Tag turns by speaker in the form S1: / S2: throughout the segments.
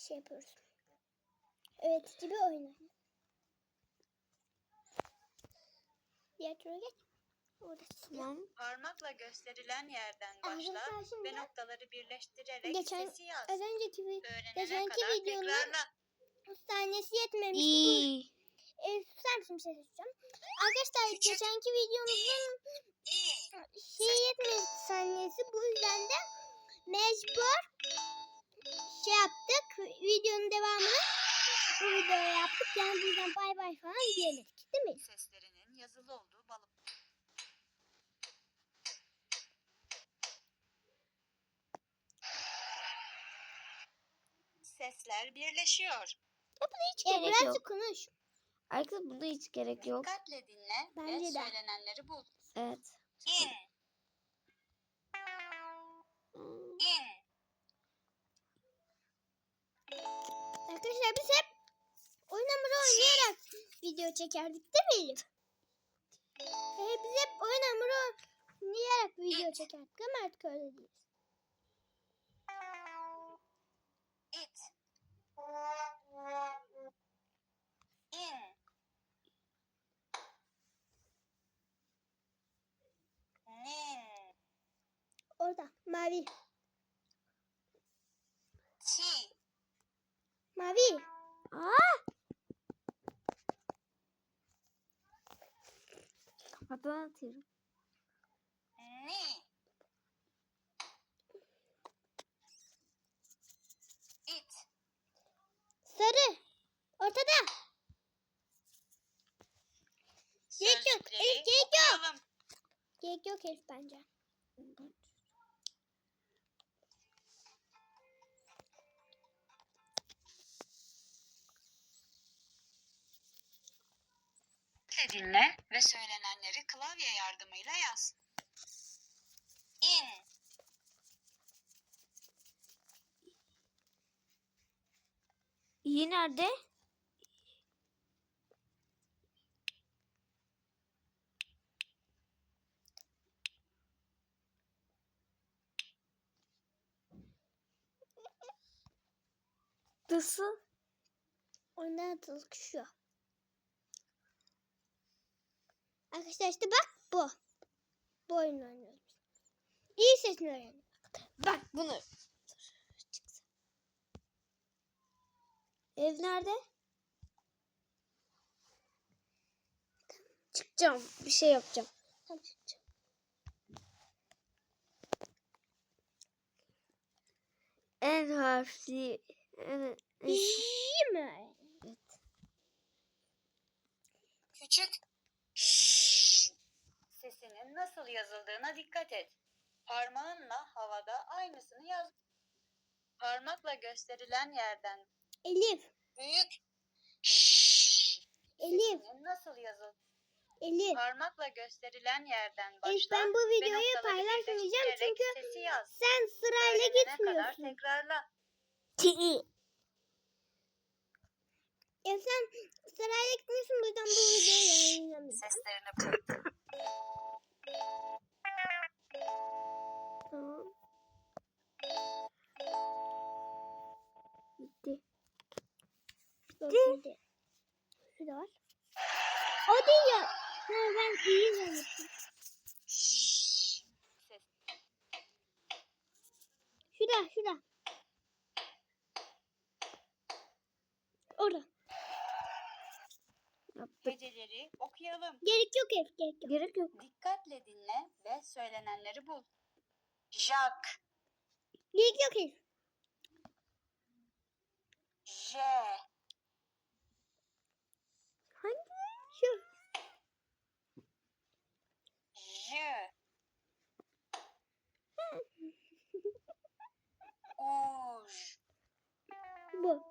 S1: şey yapıyoruz. Evet gibi oynayın. Diğer tura geç. Orası.
S2: Tamam.
S3: Parmakla gösterilen yerden
S1: Arkadaşlar
S3: başla
S1: şimdi
S3: ve noktaları birleştirerek
S1: geçen-
S3: sesi yaz.
S1: Az önceki vi-
S3: Öğrenene
S1: geçenki
S3: kadar
S1: videonun
S3: tekrarla.
S1: saniyesi yetmemiş. Bu,
S2: İyi.
S1: e, susar mısın bir şey söyleyeceğim. Arkadaşlar
S3: Küçük.
S1: geçenki videomuzun şey yetmedi saniyesi. Bu yüzden de mecbur şey yaptık. Videonun devamını bu videoya yaptık. Yani bizden bay bay falan diyemedik. Değil mi?
S3: Seslerinin yazılı olduğu balık. Sesler birleşiyor.
S2: Hiç
S1: E,
S2: gerek
S1: birazcık
S2: yok.
S1: konuş.
S2: Arkadaşlar bunda hiç gerek yok.
S3: Dikkatle dinle
S1: Bence
S3: ve
S1: de.
S3: söylenenleri bul.
S2: Evet.
S3: İn, in.
S1: Arkadaşlar biz hep oyun hamuru oynayarak video çekerdik değil mi Elif? E, biz hep oyun hamuru oynayarak video çekerdik ama artık öyle değil.
S3: It. In. Nin.
S1: Orada mavi. Mavi.
S2: Aa! Kafadan atıyorum.
S1: Sarı. Ortada. Gerek yok, Elif, gerek yok. Gerek yok Elif bence.
S3: Dinle ve söylenenleri klavye yardımıyla yaz. In.
S2: İyi nerede? Nasıl?
S1: Atılık şu. Arkadaşlar işte bak bu. Bu oyunu oynuyoruz. İyi sesini öğrenin.
S2: Bak bunu. Çıksın. Ev nerede? Çıkacağım. Bir şey yapacağım.
S1: Tamam çıkacağım.
S2: En harfli. En,
S1: İyi mi?
S2: evet.
S3: Küçük sesinin nasıl yazıldığına dikkat et. Parmağınla havada aynısını yaz. Parmakla gösterilen yerden
S1: Elif.
S3: büyük
S1: Elif.
S3: sesinin nasıl yazıl?
S1: Elif.
S3: Parmakla gösterilen yerden başla.
S1: Elif ben bu videoyu paylaşmayacağım çünkü sen sırayla
S3: Öğrenene kadar
S1: gitmiyorsun.
S3: tekrarla.
S1: Ya sen sırayla gitmiyorsun bu yüzden bu videoyu yayınlamayacağım.
S3: Seslerini
S2: Tamam. Bitti.
S1: Hadi. Şu da var. Değil ya. Ha, ben iyi zannettim. Şurada şurada. Orada.
S2: Yaptık.
S3: Okuyalım.
S1: Gerek yok Elif gerek yok.
S2: Gerek yok.
S3: Dikkatle dinle ve söylenenleri bul. Jack,
S1: Gerek yok Elif.
S3: J,
S1: Hangi? Şu.
S3: J, Uj,
S1: Bu.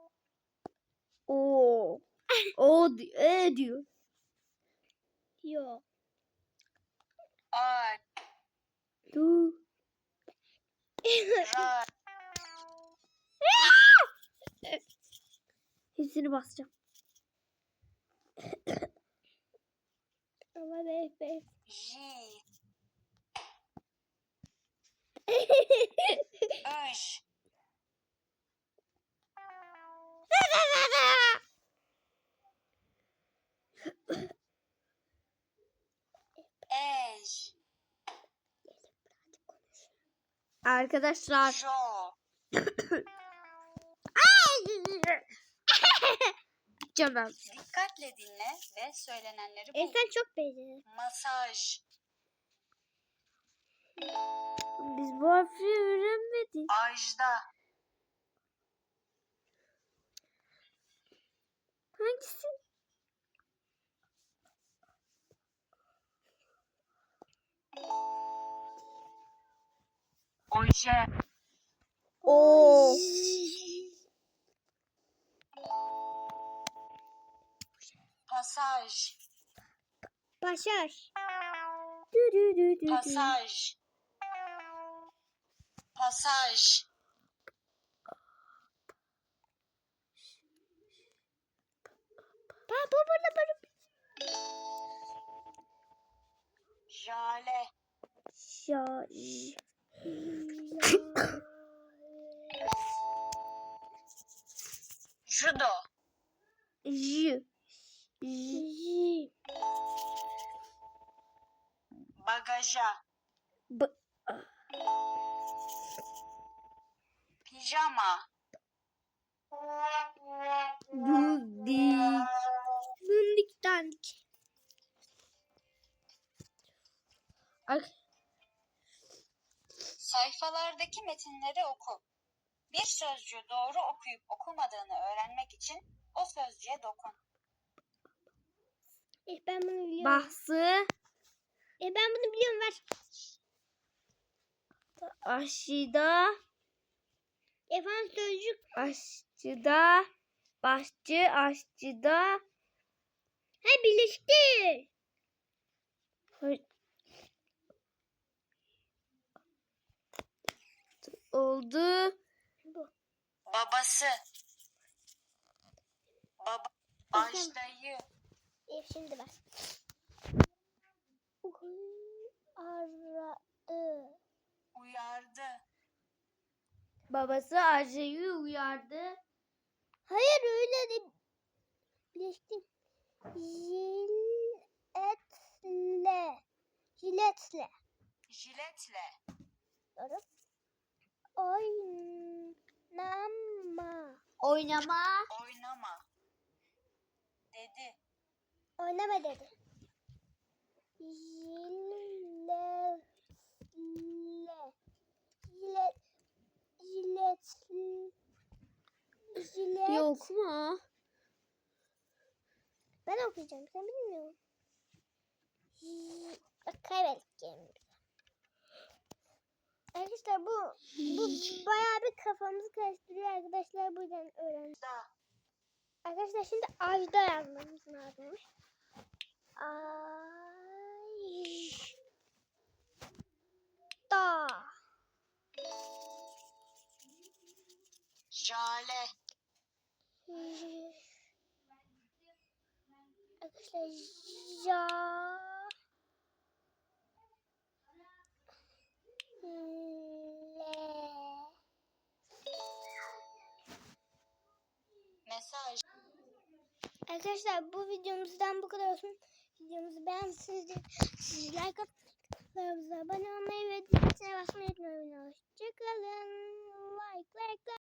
S2: Oo. O di- e diyor
S3: yapıyor.
S2: Ay.
S3: Dur.
S2: Hepsini basacağım.
S1: Ama be be.
S3: Öş.
S2: Arkadaşlar. Canım.
S3: Dikkatle dinle ve söylenenleri bul.
S1: sen çok becerir.
S3: Masaj.
S2: Biz bu harfi öğrenmedik.
S3: Ajda.
S2: Hangisi?
S3: Oje.
S2: Oo.
S3: Pasaj.
S1: Başar.
S2: Dü dü dü dü dü.
S3: Pasaj. Pasaj.
S1: Burada.
S3: Jale. Judo.
S2: J. J.
S3: Bagaja.
S2: B.
S3: Pijama.
S2: Budik.
S1: Bundik dandik.
S2: Ar-
S3: Sayfalardaki metinleri oku. Bir sözcüğü doğru okuyup okumadığını öğrenmek için o sözcüğe dokun.
S1: E ben bunu biliyorum.
S2: Bahsı.
S1: E ben bunu biliyorum ver.
S2: Aşıda.
S1: Efendim sözcük.
S2: Aşçıda. Başçı. Aşçıda.
S1: Ha birleşti.
S2: Hı- Oldu.
S3: Babası. Baba. Ajdayı.
S1: E şimdi ver. Aradı.
S3: Uyardı.
S2: Babası Ajay'ı uyardı.
S1: Hayır öyle de birleştim. Jiletle. Jiletle.
S3: Jiletle.
S1: Doğru. Oynama.
S2: Oynama.
S3: Oynama. Dedi.
S1: Oynama dedi. Jiletle. Jilet. Jilet. Jilet.
S2: Yok mu?
S1: Ben okuyacağım. Sen bilmiyor musun? J- Bak kaybettik yani. Arkadaşlar bu bu bayağı bir kafamızı karıştırıyor arkadaşlar. Bu yüzden öğrendik.
S3: Da.
S1: Arkadaşlar şimdi Ajda yazmamız lazımmış. Ay. Da.
S3: Jale.
S1: Arkadaşlar ja. Arkadaşlar bu videomuzdan bu kadar olsun. Videomuzu beğendiyseniz siz like kanalımıza abone olmayı ve zil basmayı unutmayın. Hoşçakalın. Like like like.